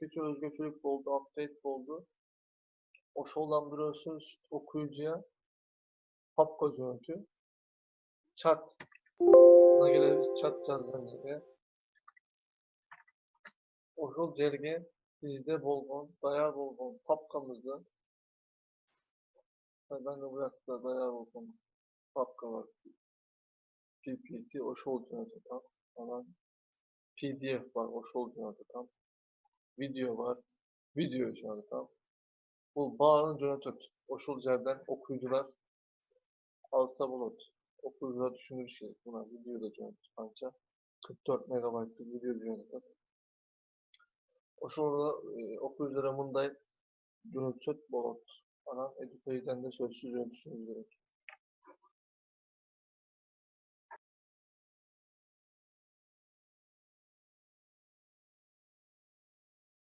Türkçe özgürlük oldu, update oldu. O şovlandırıyorsunuz okuyucuya papka görüntü. Chat. Buna geliriz chat yazılarına. Oşol cerge bizde bolgon, dayar bolgon, papkamızda. Ben de bu yakta dayar bolgon, papka var. PPT, oşol görüntü tam. Falan. PDF var, oşol görüntü tam. Video var, video görüntü tam. Bu bağırın görüntü. Oşol cerden okuyucular alsa bulut. Okuyucular düşünür şey. Buna video da görüntü kanca. 44 megabaytlık video görüntü. Oşolda e, okuyuculara munday görüntü bulut. Ana edukayıdan da sözsüz görüntüsünüz gerek.